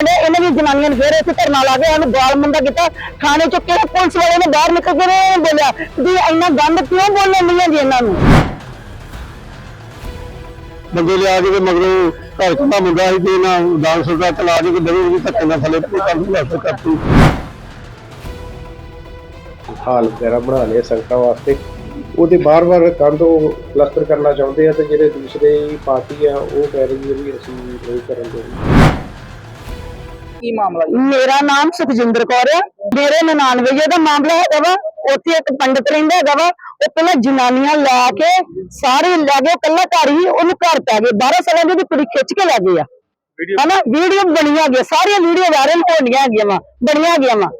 ਨੇ ਇਹਨਾਂ ਦੀ ਜਨਾਨੀਆਂ ਨੇ ਫੇਰ ਇੱਥੇ ਧਰਨਾ ਲਾ ਕੇ ਉਹਨੂੰ ਗਾਲ ਮੰਦਾ ਕੀਤਾ। ਥਾਣੇ ਚੋਂ ਕਿਹੜੇ ਪੁਲਿਸ ਵਾਲੇ ਨੇ ਬਾਹਰ ਨਿਕਲ ਕੇ ਨਹੀਂ ਬੋਲਿਆ? ਵੀ ਇੰਨਾ ਗੰਦ ਕਿਉਂ ਬੋਲਣ ਨਹੀਂ ਜੀ ਇਹਨਾਂ ਨੂੰ? ਬੰਦੇ ਲਿਆ ਕੇ ਤੇ ਮਗਰੋਂ ਘਰ ਕੰਦਾ ਮੁੰਡਾ ਸੀ ਤੇ ਇਹਨਾਂ ਦਾਲ ਸੁਲਤਾ ਤਲਾ ਕੇ ਤੇ ਦਵੇ ਵੀ ਧੱਕੇ ਨਾਲ ਥੱਲੇ ਪਈ ਕਰ ਦੂਗਾ ਫਿਰ ਕਰਤੀ। ਹਾਲ ਵਗੈਰਾ ਬਣਾ ਲਿਆ ਸੰਗਤਾਂ ਵਾਸਤੇ। ਉਹਦੇ ਬਾਰ-ਬਾਰ ਕੰਧ ਉਹ ਪਲਸਤਰ ਕਰਨਾ ਚਾਹੁੰਦੇ ਆ ਤੇ ਜਿਹੜੇ ਦੂਸਰੇ ਪਾਰਟੀ ਆ ਉਹ ਕਹਿ ਰਹੀ ਹੈ ਵੀ ਅਸੀਂ ਨਹੀਂ ਕਰਨ ਦੇ ਕੀ ਮਾਮਲਾ ਜੀ? ਮੇਰਾ ਨਾਮ ਸੁਖਜਿੰਦਰ ਕੌਰ ਹੈ। ਮੇਰੇ ਨਨਾਨਵੇ ਦਾ ਮਾਮਲਾ ਹੈਗਾ ਵਾ। ਉੱਥੇ ਇੱਕ ਪੰਡਤ ਰਹਿੰਦਾ ਹੈਗਾ ਵਾ। ਉਹ ਪਹਿਲਾਂ ਜਨਾਨੀਆਂ ਲੈ ਕੇ ਸਾਰੇ ਲੈ ਗਏ। ਕੱਲਾ ਘਰ ਹੀ ਉਹਨੂੰ ਘਰ ਪੈ ਗਏ। 12 ਸਾਲਾਂ ਦੀ ਉਹਦੀ ਕੁੜੀ ਖਿੱਚ ਕੇ ਲੈ ਗਏ ਆ। ਹਨਾ? ਵੀਡੀਓ ਬਣੀਆਂ ਗਈਆਂ। ਸਾਰੀਆਂ ਵੀਡੀਓ ਵਾਇਰਲ ਹੋਣੀਆਂ ਹੈਗੀਆਂ ਵਾ। ਬਣੀਆਂ ਗਈਆਂ ਵਾ।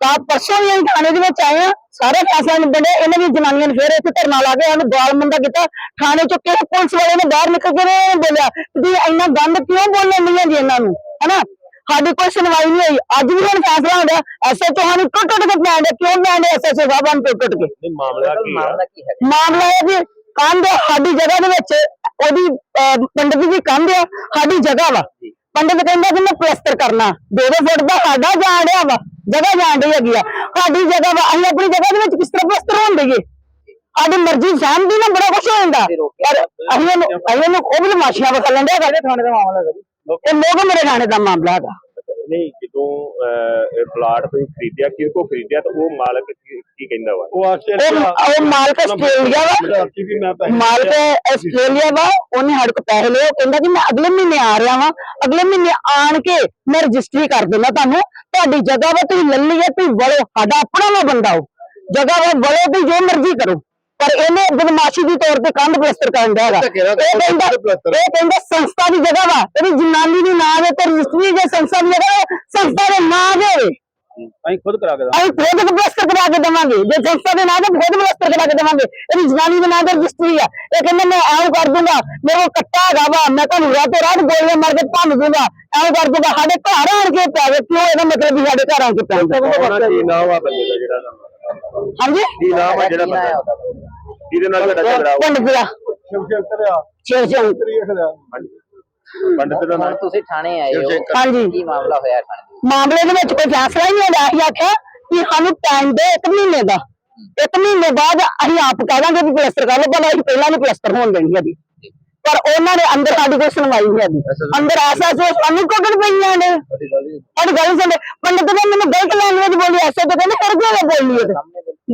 ਤਾਂ ਪਰਸੋਂ ਵੀ ਅਸੀਂ ਥਾਣੇ ਦੇ ਵਿੱਚ ਆਏ ਆ। ਸਾਰੇ ਫੈਸਲਾ ਨੇ ਬਣੇ ਇਹਨਾਂ ਦੀ ਜਨਾਨੀਆਂ ਨੇ ਫੇਰ ਇੱਥੇ ਧਰਨਾ ਲਾ ਕੇ ਉਹਨੂੰ ਗਾਲ ਮੰਦਾ ਕੀਤਾ। ਥਾਣੇ ਚੋਂ ਕਿਹੜੇ ਪੁਲਿਸ ਵਾਲੇ ਨੇ ਬਾਹਰ ਨਿਕਲ ਕੇ ਬੋਲਿਆ? ਵੀ ਇੰਨਾ ਗੰਦ ਕਿਉਂ ਬੋਲਣ ਨਹੀਂ ਜੀ ਇਹਨਾਂ ਨੂੰ? ਹਨਾ? ਸਾਡੀ ਕੋਈ ਸੁਣਵਾਈ ਨਹੀਂ ਹੋਈ। ਅੱਜ ਵੀ ਹੁਣ ਫੈਸਲਾ ਹੁੰਦਾ ਐਸਐਚਓ ਸਾਨੂੰ ਟੁੱਟ ਟੁੱਟ ਕੇ ਪੈਂਦੇ ਕਿਉਂ ਪੈਂਦੇ ਐਸਐਚਓ ਸਾਹਿਬ ਨੂੰ ਟੁੱਟ ਟੁੱਟ ਕੇ? ਮਾਮਲਾ ਕੀ ਆ? ਮਾਮਲਾ ਕੀ ਹੈ ਮਾਮਲਾ ਇਹ ਵੀ ਕੰਧ ਸਾਡੀ ਜਗ੍ਹਾ ਦੇ ਵਿੱਚ ਉਹਦੀ ਪੰਡਤ ਦੀ ਕੰਧ ਆ ਸਾਡੀ ਜਗ੍ਹਾ ਵਾ। ਪੰਡਤ ਕਹਿੰਦਾ ਕਿ ਮੈਂ ਪਲਸਤਰ ਕਰਨਾ। ਦੋ ਦੋ ਫੁੱਟ ਦਾ ਸਾਡਾ ਜਾਣ ਡਿਆ ਵਾ ਜਗ੍ਹਾ ਜਾਣ ਡਈ ਹੈਗੀ ਆ। ਸਾਡੀ ਜਗ੍ਹਾ ਵਾ ਅਸੀਂ ਆਪਣੀ ਜਗ੍ਹਾ ਦੇ ਵਿੱਚ ਕਿਸ ਤਰ੍ਹਾਂ ਪਲਸਤਰ ਹੋਣ ਦਈਏ? ਸਾਡੀ ਮਰਜ਼ੀ ਸਹਿਮਤੀ ਨਾਲ ਬੜਾ ਕੁਛ ਹੋ ਜਾਂਦਾ ਪਰ ਅਸੀਂ ਉਹਨੂੰ ਉਹ ਵੀ ਮਾਸ਼ੀਆਂ ਵਖਾ ਲੈਂਦੇ ਹੈਗਾ ਥਾਣੇ ਦਾ ਮਾਮਲਾ ਹੈ ਜੀ? ਇਹ ਮੋਗ ਮੇਰੇ ਥਾਣੇ ਦਾ ਮਾਮਲਾ ਹੈਗਾ। ਨਹੀਂ ਜਦੋਂ ਅਹ, ਇਹ ਪਲਾਟ ਤੁਸੀਂ ਖਰੀਦਿਆ ਕਿਹਦੇ ਕੋ ਖਰੀਦਿਆ ਤਾਂ ਉਹ ਮਾਲਕ ਕੀ ਕੀ ਕਹਿੰਦਾ ਵਾ? ਉਹ ਆਸਟ੍ਰੇਲੀਆ ਉਹ ਉਹ ਮਾਲਕ ਆਸਟ੍ਰੇਲੀਆ ਵਾ। ਵੀ ਮੈਂ ਪੈਸੇ ਮਾਲਕ ਆਸਟ੍ਰੇਲੀਆ ਵਾ ਉਹਨੇ ਸਾਡੇ ਕੋਲ ਪੈਸੇ ਲਏ ਉਹ ਕਹਿੰਦਾ ਕਿ ਮੈਂ ਅਗਲੇ ਮਹੀਨੇ ਆ ਰਿਹਾ ਵਾਂ ਅਗਲੇ ਮਹੀਨੇ ਆਣ ਕੇ ਮੈਂ ਰਜਿਸਟਰੀ ਕਰ ਦਿੰਦਾ ਤੁਹਾਨੂੰ। ਤੁਹਾਡੀ ਜਗ੍ਹਾ ਵਾ ਤੁਸੀਂ ਲੈ ਲਈ ਹੈ ਤੁਸੀਂ ਵੜੋ ਸਾਡਾ ਆਪਣਾ ਵਾ ਬੰਦਾ ਉਹ। ਜਗ੍ਹਾ ਵਾ ਵੜੋ ਤੁਸੀਂ ਜੋ ਮਰਜ਼ੀ ਕਰੋ। ਪਰ ਇਹਨੇ ਬਦਮਾਸ਼ੀ ਦੀ ਤੌਰ ਤੇ ਕੰਧ ਪਲਸਤਰ ਕਰਨ ਦਾ ਹੈਗਾ ਧੱਕੇ ਨਾਲ ਇਹ ਕਹਿੰਦਾ ਪਲਸਤਰ। ਇਹ ਕਹਿੰਦਾ ਸੰਸਥਾ ਦੀ ਜਗ੍ਹਾ ਵਾ। ਇਹਦੀ ਜਨਾਨੀ ਦੀ ਨਾਂ ਦੇ ਤੇ ਰਜਿਸਟਰੀ ਜੇ ਸੰਸਥਾ ਦੀ ਜਗ੍ਹਾ ਵਾ, ਸੰਸਥਾ ਦੇ ਨਾਂ ਦੇ ਹੋਵੇ ਅਸੀਂ ਖੁਦ ਕਰਾ ਕੇ ਅਸੀਂ ਖੁਦ ਪਲਸਤਰ ਕਰਾ ਕੇ ਦੇਵਾਂਗੇ। ਜੇ ਸੰਸਥਾ ਦੇ ਨਾਂ ਤੇ ਖੁਦ ਪਲਸਤਰ ਕਰਾ ਕੇ ਦੇਵਾਂਗੇ ਇਹਦੀ ਜਨਾਨੀ ਦੇ ਨਾਂ ਤੇ ਰਜਿਸਟਰੀ ਆ। ਇਹ ਕਹਿੰਦਾ ਮੈਂ ਐਂ ਕਰ ਦੂੰਗਾ ਮੇਰੇ ਕੋਲ ਕੱਟਾ ਹੈਗਾ ਵਾ। ਮੈਂ ਤੁਹਾਨੂੰ ਰਾਤੋਂ ਰਾਤ ਗੋਲੀਆਂ ਮਾਰ ਕੇ ਭੰਨ ਦੂੰਗਾ। ਐਂ ਕਰ ਦੂੰਗਾ ਸਾਡੇ ਘਰ ਆਣ ਕੇ ਪੈ ਗਏ। ਕਿਉਂ ਇਹਦਾ ਮਤਲਬ ਵੀ ਸਾਡੇ ਘਰ ਆਣ ਕੇ ਪੈ ਉਹਨਾਂ ਕੀ ਨਾਮ ਆ ਬੰਦੇ ਦਾ ਜਿਹੜਾ। ਨਾਮ ਹਾਂਜੀ? ਕੀ ਨਾਮ ਆ ਜਿਹੜਾ ਬੰਦਾ? ਜਿਹਦੇ ਨਾਲ ਤੁਹਾਡਾ ਝਗੜਾ ਹੋਇਆ ਪੰਡਤ ਦਾ। ਸ਼ਿਵ ਸ਼ੰਕਰ ਆ ਸ਼ੇਰ ਸਿੰਘ ਤਰੀਖ ਦਾ ਪੰਡਿਤ ਦਾ ਨਾਮ ਹੁਣ ਤੁਸੀਂ ਥਾਣੇ ਆਏ ਹੋ। ਹਾਂਜੀ। ਕੀ ਮਾਮਲਾ ਹੋਇਆ ਥਾਣੇ ਦੇ? ਮਾਮਲੇ ਦੇ ਵਿੱਚ ਕੋਈ ਫੈਸਲਾ ਹੀ ਨਹੀਂ ਹੋਇਆ ਅਸੀਂ ਆਖਿਆ ਕਿ ਸਾਨੂੰ ਟਾਈਮ ਦੇ ਇੱਕ ਮਹੀਨੇ ਦਾ। ਇੱਕ ਮਹੀਨੇ ਬਾਅਦ ਅਸੀਂ ਆਪ ਕਹਿ ਦਾਂਗੇ ਵੀ ਪਲਸਤਰ ਕਰ ਲਓ ਪਰ ਅਸੀਂ ਪਹਿਲਾਂ ਨਹੀਂ ਪਲਸਤਰ ਹੋਣ ਦੇਣੀ ਹੈਗੀ ਪਰ ਉਹਨਾਂ ਨੇ ਅੰਦਰ ਸਾਡੀ ਕੋਈ ਸੁਣਵਾਈ ਨਹੀਂ ਹੈਗੀ। ਅੰਦਰ ਐਸਾ ਸੋ ਸਾਨੂੰ ਕੋਕੜ ਪਈਆਂ ਨੇ। ਸਾਡੀ ਗੱਲ ਸੁਣ ਪੰਡਤ ਨੇ ਮੈਨੂੰ ਗਲਤ ਲੈਂਗੁਏਜ ਬੋਲੀ ਐਸੇ ਤਾਂ ਕਹਿੰਦੇ ਕਰ ਗਿਆ ਬੋਲੀ ਇਹ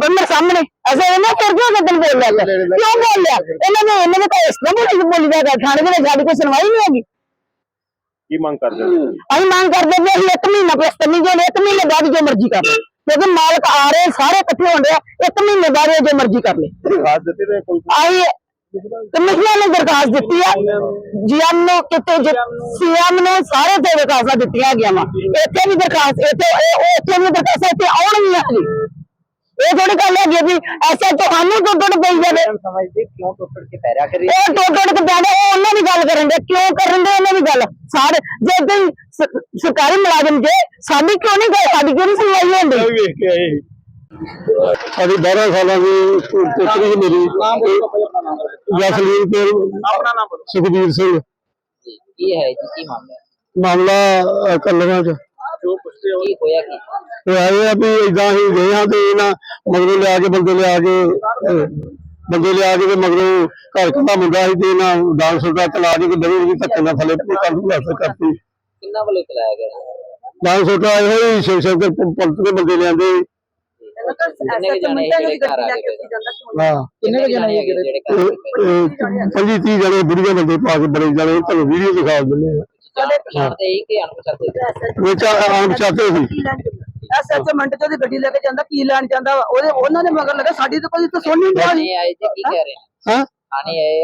ਬੰਦੇ ਸਾਹਮਣੇ ਐਸੇ ਇਹਨਾਂ ਕਰ ਗਿਆ ਕਦਨ ਬੋਲ ਲਿਆ। ਕਿਉਂ ਬੋਲ ਲਿਆ? ਇਹਨਾਂ ਨੇ ਇਹਨਾਂ ਨੇ ਤਾਂ ਇਸ ਤਰ੍ਹਾਂ ਬੋਲੀ ਬੋਲੀ ਜਾਗਾ ਥਾਣੇ ਦੇ ਸਾਡੀ ਕੋਈ ਸੁਣਵਾਈ ਨਹੀਂ ਹੈਗੀ। ਕੀ ਮੰਗ ਕਰਦੇ ਅਸੀਂ ਮੰਗ ਕਰਦੇ ਵੀ ਅਸੀਂ ਇੱਕ ਮਹੀਨਾ ਪਲਸਤਰ ਨਹੀਂ ਜੋ ਇੱਕ ਮਹੀਨੇ ਬਾਅਦ ਜੋ ਮਰਜ਼ੀ ਕਰ ਲੈ ਕਿਉਂਕਿ ਮਾਲਕ ਆ ਰਹੇ ਸਾਰੇ ਇਕੱਠੇ ਹੋਣ ਡਿਆ ਇੱਕ ਮਹੀਨੇ ਬਾਅਦ ਜੋ ਮਰਜ਼ੀ ਕਰ ਲੈ ਖਾਸ ਦਿੱਤੇ ਤੇ ਕੋਈ ਆਈ ਕਮਿਸ਼ਨਰ ਨੇ ਦਰਖਾਸਤ ਦਿੱਤੀ ਆ। ਜੀਐਮ ਨੂੰ ਕਿਤੇ ਸੀਐਮ ਨੇ ਸਾਰੇ ਤੇ ਦਰਖਾਸਤਾਂ ਦਿੱਤੀਆਂ ਹੈਗੀਆਂ ਵਾ। ਇੱਥੇ ਵੀ ਦਰਖਾਸਤ ਇੱਥੇ ਉਹ ਇੱਥੇ ਵੀ ਦਰਖਾਸਤਾਂ ਇੱਥੇ ਆਉਣਗੀਆਂ ਜੀ ਇਹ ਥੋੜੀ ਗੱਲ ਹੈਗੀ ਵੀ ਐਸਾ ਤੁਹਾਨੂੰ ਟੁੱਟ ਟੁੱਟ ਪਈ ਜਾਵੇ। ਸਮਝਦੇ ਕਿਉਂ ਟੁੱਟ ਟੁੱਟ ਕੇ ਪੈ ਰਿਹਾ ਕਰੀ ਉਹ ਟੁੱਟ ਟੁੱਟ ਕੇ ਉਹ ਉਹਨਾਂ ਦੀ ਗੱਲ ਕਰਨ ਦੇ ਕਿਉਂ ਕਰਨ ਦੇ ਉਹਨਾਂ ਦੀ ਗੱਲ? ਸਾਰੇ ਜੇ ਕੋਈ ਸ- ਸਰਕਾਰੀ ਮੁਲਾਜ਼ਮ ਜੇ ਸਾਡੀ ਕਿਉਂ ਨਹੀਂ ਗਏ ਸਾਡੀ ਕਿਉਂ ਨਹੀਂ ਸੁਣਵਾਈ ਹੁੰਦੀ? ਸਾਡੀ 12 ਸਾਲਾਂ ਦੀ ਪੁੱਤਰੀ ਮੇਰੀ। ਜਸਲੀਨ ਕੌਰ ਆਪਣਾ ਨਾਮ ਸੁਖਬੀਰ ਸਿੰਘ। ਜੀ ਕੀ ਹੈ ਜੀ ਕੀ ਮਾਮਲਾ ਹੈ? ਮਾਮਲਾ ਕੱਲਣਾ ਚ। ਜੋ ਪੁੱਛਦੇ ਹੋ। ਕੀ ਹੋਇਆ ਕੀ? ਤੇ ਆਏ ਆ ਵੀ ਇਦਾਂ ਹੀ ਗਏ ਆ ਤੇ ਇਹਨਾਂ ਮਗਰੋਂ ਲਿਆ ਕੇ ਬੰਦੇ ਲਿਆ ਕੇ ਬੰਦੇ ਲਿਆ ਕੇ ਤੇ ਮਗਰੋਂ ਘਰ ਕੰਦਾ ਮੁੰਡਾ ਸੀ ਤੇ ਇਹਨਾਂ ਦਾਲ ਸੁਲਤਾ ਤਲਾ ਕੇ ਤੇ ਦਵੇ ਵੀ ਧੱਕੇ ਨਾਲ ਥੱਲੇ ਕਰ ਦੂਗਾ ਫਿਰ ਕਰਤੀ ਕਿੰਨਾ ਵੱਲੋਂ ਚਲਾਇਆ ਗਿਆ? ਹੋਏ ਸ਼ਿਵ ਸ਼ੰਕਰ ਪ- ਪੰਡਤ ਦੇ ਬੰਦੇ ਲਿਆਂਦੇ। ਹਾਂ। ਕਿੰਨੇ ਕੁ ਜਾਣੇ ਹੈਗੇ ਜਿਹੜੇ ਘਰ ਆ ਗਏ ਇਹ- ਇਹ ਪੰਜੀ ਤੀਹ ਜਣੇ ਬੁੜੀਆਂ ਬੰਦੇ ਪਾ ਕੇ ਬੜੇ ਜਣੇ ਤੁਹਾਨੂੰ ਵੀਡੀਓ ਦਿਖਾ ਦਿੰਦੇ ਆ। ਜਾਣੇ ਪਛਾਣਦੇ ਹੀ ਕਿ ਅਣਪਛਾਤੇ ਵਿੱਚ ਆਮ ਚਾਹਤੇ ਸੀ ਐਸਐਚਓ ਮਿੰਟ ਚ ਉਹਦੀ ਗੱਡੀ ਲੈ ਕੇ ਜਾਂਦਾ ਕੀ ਲੈਣ ਜਾਂਦਾ? ਵਾ ਉਹਦੇ ਉਹਨਾਂ ਨੇ ਮਗਰ ਲੱਗਾ ਸਾਡੀ ਤਾਂ ਕੋਈ ਤਾਂ ਨਹੀਂ ਕੀ ਕਹਿ ਰਹੇ ਹਾਂ? ਥਾਣੇ ਆਏ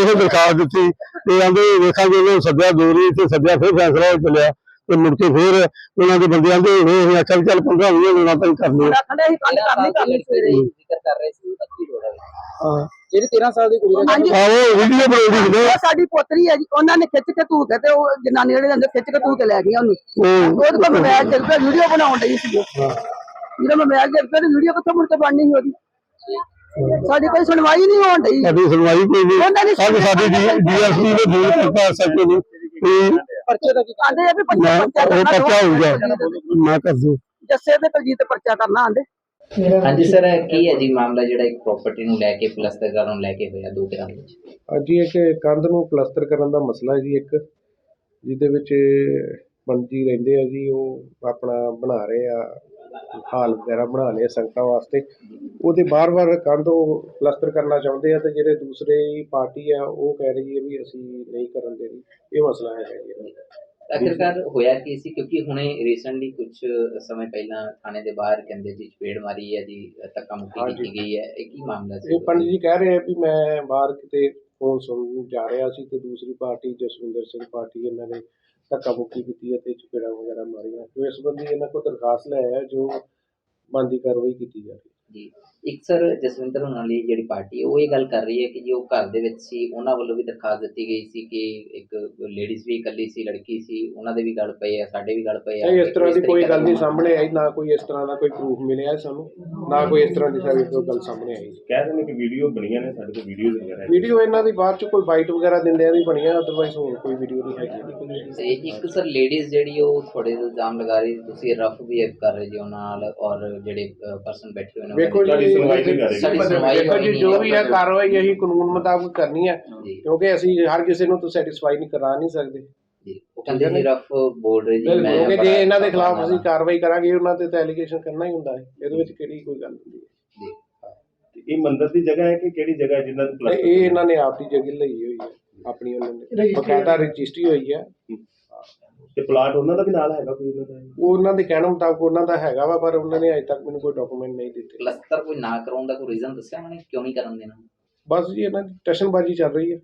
ਇਹ ਦਰਖਾਸਤ ਦਿੱਤੀ। ਤੇ ਆਂਦੇ ਵੇਖਾਂਗੇ ਸੱਦਿਆ ਦੋਰੀ ਤੇ ਸੱਦਿਆ ਫਿਰ ਫੈਸਲਾ ਹੋ ਚੱਲਿਆ ਤੇ ਮੁੜ ਕੇ ਫਿਰ ਉਹਨਾਂ ਦੇ ਬੰਦੇ ਆਂਦੇ ਹੋਏ ਅਸੀਂ ਆਖਿਆ ਵੀ ਚੱਲ 15 20 ਦਿਨਾਂ ਤੱਕ ਕਰ ਲਿਓ ਆਖਣ ਅਸੀਂ ਕੰਡ ਕਰਨੀ ਕਰਨੀ ਸਵੇਰੇ ਹੀ। ਜ਼ਿਕਰ ਕਰ ਰਹੇ ਸੀ ਉਹਦਾ ਕੀ ਰੋਲ ਹੈ? ਹਾਂ। ਜਿਹੜੀ 13 ਸਾਲ ਦੀ ਕੁੜੀ ਹਾਂਜੀ। ਆਹੋ ਵੀਡੀਓ ਬਣਾਉਂਦੀ ਸੀ ਉਹ ਸਾਡੀ ਪੋਤਰੀ ਹੈ ਜੀ ਉਹਨਾਂ ਨੇ ਖਿੱਚ ਕੇ ਧੂ ਕੇ ਤੇ ਉਹ ਜਨਾਨੀ ਜਿਹੜੇ ਅੰਦਰ ਖਿੱਚ ਕੇ ਧੂ ਕੇ ਲੈ ਗਈਆਂ ਉਹਨੂੰ। ਉਹ ਉਹਦੇ ਕੋਲ ਮੋਬਾਈਲ ਚੱਲ ਪਿਆ ਵੀਡੀਓ ਬਣਾਉਣ ਡਈ ਸੀ ਜਦੋਂ ਮੋਬਾਈਲ ਚੱਲ ਪਿਆ ਵੀਡੀਓ ਕਿੱਥੋਂ ਮੁੜ ਕੇ ਬਣਨੀ ਸੀ ਉਹਦੀ? ਸਾਡੀ ਕੋਈ ਸੁਣਵਾਈ ਨਹੀਂ ਹੋਣ ਡਈ। ਸਾਡੀ ਸੁਣਵਾਈ ਕੋਈ ਨਹੀਂ। ਸਾਡੀ ਡੀਐਸਪੀ ਨੇ ਫੋਨ ਕੀਤਾ ਸੱਚੇ ਨੂੰ ਵੀ ਪਰਚੇ ਦਾ ਕੀ ਆਂਦੇ ਆ ਵੀ ਮੈਂ ਪਰਚਾ ਉਹ ਕਰਨਾ ਪਰਚਾ ਹੋਊਗਾ ਮੈਂ ਕਰ ਦੂੰ ਜੱਸੇ ਤੇ ਕੁਲਜੀਤ ਪਰਚਾ ਕਰਨਾ ਆਂਦੇ। ਹਾਂਜੀ ਸਰ ਕੀ ਹੈ ਜੀ ਮਾਮਲਾ ਜਿਹੜਾ ਇੱਕ ਪ੍ਰਾਪਰਟੀ ਨੂੰ ਲੈ ਕੇ ਪਲਸਤਰ ਕਰਨ ਨੂੰ ਲੈ ਕੇ ਹੋਇਆ ਦੋ ਘਰਾਂ ਵਿੱਚ? ਅੱਜ ਹੀ ਇੱਕ ਕੰਧ ਨੂੰ ਪਲਸਤਰ ਕਰਨ ਦਾ ਮਸਲਾ ਹੈ ਜੀ ਇੱਕ ਜਿਹਦੇ ਵਿੱਚ ਪੰਡਤ ਜੀ ਰਹਿੰਦੇ ਆ ਜੀ ਉਹ ਆਪਣਾ ਬਣਾ ਰਹੇ ਆ ਹਾਲ ਵਗੈਰਾ ਬਣਾ ਆ ਸੰਗਤਾਂ ਵਾਸਤੇ। ਉਹਦੇ ਬਾਰ-ਬਾਰ ਕੰਧ ਉਹ ਪਲਸਤਰ ਕਰਨਾ ਚਾਹੁੰਦੇ ਆ ਤੇ ਜਿਹੜੇ ਦੂਸਰੇ ਪਾਰਟੀ ਆ ਉਹ ਕਹਿ ਰਹੀ ਹੈ ਵੀ ਅਸੀਂ ਨਹੀਂ ਕਰਨ ਦੇ ਰਹੀ। ਇਹ ਮਸਲਾ ਹੈ ਜੀ। ਆਖਿਰਕਾਰ ਹੋਇਆ ਕੀ ਸੀ? ਕਿਉਂਕਿ ਹੁਣੇ ਰੀਸੈਂਟਲੀ ਕੁਝ ਸਮੇਂ ਪਹਿਲਾਂ ਥਾਣੇ ਦੇ ਬਾਹਰ ਕਹਿੰਦੇ ਜੀ ਚਪੇੜ ਮਾਰੀ ਹੈ ਜੀ ਧੱਕਾ ਮੁੱਕੀ। ਕੀਤੀ ਗਈ ਹੈ। ਇਹ ਕੀ ਮਾਮਲਾ ਸੀ? ਇਹ ਪੰਡਿਤ ਜੀ ਕਹਿ ਰਹੇ ਆ ਵੀ ਮੈਂ ਬਾਹਰ ਕਿਤੇ ਫੋਨ ਸੁਣਨ ਜਾ ਰਿਹਾ ਸੀ ਤੇ ਦੂਸਰੀ ਪਾਰਟੀ ਜਸਵਿੰਦਰ ਸਿੰਘ ਪਾਰਟੀ ਇਹਨਾਂ ਨੇ ਧੱਕਾ ਮੁੱਕੀ ਕੀਤੀ ਹੈ ਤੇ ਚਪੇੜਾਂ ਵਗੈਰਾ ਮਾਰੀਆਂ। ਤੇ ਇਸ ਸੰਬੰਧੀ ਇਹਨਾਂ ਕੋਲ ਦਰਖਾਸਤ ਲੈ ਆਇਆ, ਜੋ ਬਣਦੀ ਕਾਰਵਾਈ ਕੀਤੀ ਜਾ ਰਹੀ ਹੈ। ਜੀ। ਇੱਕ ਸਰ ਜਸਵਿੰਦਰ ਹੋਣਾ ਲਈ ਜਿਹੜੀ ਪਾਰਟੀ ਹੈ ਉਹ ਇਹ ਗੱਲ ਕਰ ਰਹੀ ਹੈ ਕਿ ਜੀ ਉਹ ਘਰ ਦੇ ਵਿੱਚ ਸੀ ਉਹਨਾਂ ਵੱਲੋਂ ਵੀ ਦਰਖਾਸਤ ਦਿੱਤੀ ਗਈ ਸੀ ਕਿ ਇੱਕ ਲੇਡੀਜ਼ ਵੀ ਇਕੱਲੀ ਸੀ ਲੜਕੀ ਸੀ ਉਹਨਾਂ ਦੇ ਵੀ ਗੱਲ ਪਏ ਆ ਸਾਡੇ ਵੀ ਗੱਲ ਪਏ ਆ। ਨਹੀਂ ਇਸ ਤਰ੍ਹਾਂ ਦੀ ਕੋਈ ਗੱਲ ਨਹੀਂ ਸਾਹਮਣੇ ਆਈ ਨਾ ਕੋਈ ਇਸ ਤਰ੍ਹਾਂ ਦਾ ਕੋਈ ਪ੍ਰੂਫ ਮਿਲਿਆ ਹੈ ਸਾਨੂੰ ਨਾ ਕੋਈ ਇਸ ਤਰ੍ਹਾਂ ਦੀ ਸਾਡੀ ਕੋਈ ਗੱਲ ਸਾਹਮਣੇ ਆਈ। ਕਹਿ ਰਹੇ ਨੇ ਕਿ ਵੀਡੀਓ ਬਣੀਆਂ ਨੇ ਸਾਡੇ ਕੋਲ ਵੀਡੀਓਜ਼ ਵਗੈਰਾ ਹੈ। ਵੀਡੀਓ ਇਹਨਾਂ ਦੀ ਬਾਅਦ ਚ ਕੋਈ ਬਾਈਟ ਵਗੈਰਾ ਦਿੰਦਿਆਂ ਦੀ ਬਣੀ ਆ ਅਦਰਵਾਈਜ਼ ਹੋਰ ਕੋਈ ਵੀਡੀਓ ਨਹੀਂ ਹੈਗੀ। ਤੇ ਇੱਕ ਸਰ ਲੇਡੀਜ਼ ਜਿਹੜੀ ਉਹ ਥੋੜੇ ਇਲਜ਼ਾਮ ਲਗਾ ਰਹੀ ਤੁਸੀਂ ਰਫ ਬਿਹੇਵ ਕਰ ਰਹੇ ਜੀ ਉਹਨਾਂ ਨਾਲ ਔਰ ਜਿਹੜੇ ਪਰਸਨ ਬੈਠੇ ਹੋਏ ਨੇ ਵੇਖੋ ਜੀ ਸੁਣਵਾਈ ਨਹੀਂ ਕਰ। ਸਾਡੀ ਸੁਣਵਾਈ ਦੇਖੋ ਹੋਈ ਜੀ ਨਹੀਂ ਜੋ ਵੀ ਹੈ ਮਤਲਬ- ਕਾਰਵਾਈ ਅਸੀਂ ਕਾਨੂੰਨ ਮੁਤਾਬਕ ਕਰਨੀ ਹੈ ਜੀ। ਕਿਉਂਕਿ ਅਸੀਂ ਹਰ ਕਿਸੇ ਨੂੰ ਤਾਂ ਸੈਟੀਸਫਾਈ ਨਹੀਂ ਕਰਾ ਨਹੀਂ ਸਕਦੇ। ਜੀ ਉਹ ਕਹਿੰਦੇ ਰਫ ਬੋਲ ਰਹੇ ਜੀ ਮੈਂ ਕਿਉਂਕਿ ਜੇ ਬੜਾ ਇਹਨਾਂ ਦੇ ਖਿਲਾਫ ਅਸੀਂ। ਕਾਰਵਾਈ ਕਰਾਂਗੇ ਉਹਨਾਂ ਤੇ ਤਾਂ ਐਲੀਗੇਸ਼ਨ ਕਰਨਾ ਹੀ ਹੁੰਦਾ ਹੈ ਇਹਦੇ ਵਿੱਚ ਕਿਹੜੀ ਕੋਈ ਗੱਲ ਹੁੰਦੀ ਹੈ। ਜੀ। ਤੇ ਇਹ ਮੰਦਿਰ ਦੀ ਜਗ੍ਹਾ ਹੈ ਕਿ ਕਿਹੜੀ ਜਗ੍ਹਾ ਹੈ ਜਿੰਨਾਂ ਨੂੰ ਤੇ ਇਹ ਇਹਨਾਂ ਨੇ ਆਪ ਦੀ ਜਗ੍ਹਾ ਲਈ ਹੋਈ ਹੈ ਆਪਣੀ ਉਹਨਾਂ ਨੇ। ਬਕਾਇਦਾ ਰਜਿਸਟਰੀ ਹੋਈ ਹੈ। ਤੇ ਪਲਾਟ ਉਹਨਾਂ ਦਾ ਵੀ ਨਾਲ ਹੈਗਾ ਕੋਈ ਉਹਨਾਂ ਦਾ? ਉਹ ਉਹਨਾਂ ਦੇ ਕਹਿਣ ਮੁਤਾਬਕ ਉਹਨਾਂ ਦਾ ਹੈਗਾ ਵਾ ਪਰ ਉਹਨਾਂ ਨੇ ਅਜੇ ਤੱਕ ਮੈਨੂੰ ਕੋਈ ਡਾਕੂਮੈਂਟ ਨਹੀਂ ਦਿੱਤੇ। ਪਲਸਤਰ ਕੋਈ ਨਾ ਕਰਾਉਣ ਦਾ ਕੋਈ ਰੀਜ਼ਨ ਦੱਸਿਆ ਉਹਨੇ ਕਿਉਂ ਨਹੀਂ ਕਰਨ ਦੇਣਾ? ਬਸ ਜੀ ਇਹਨਾਂ ਦੀ ਟੈਸ਼ਨਬਾਜ਼ੀ ਚੱਲ ਰਹੀ ਹੈ।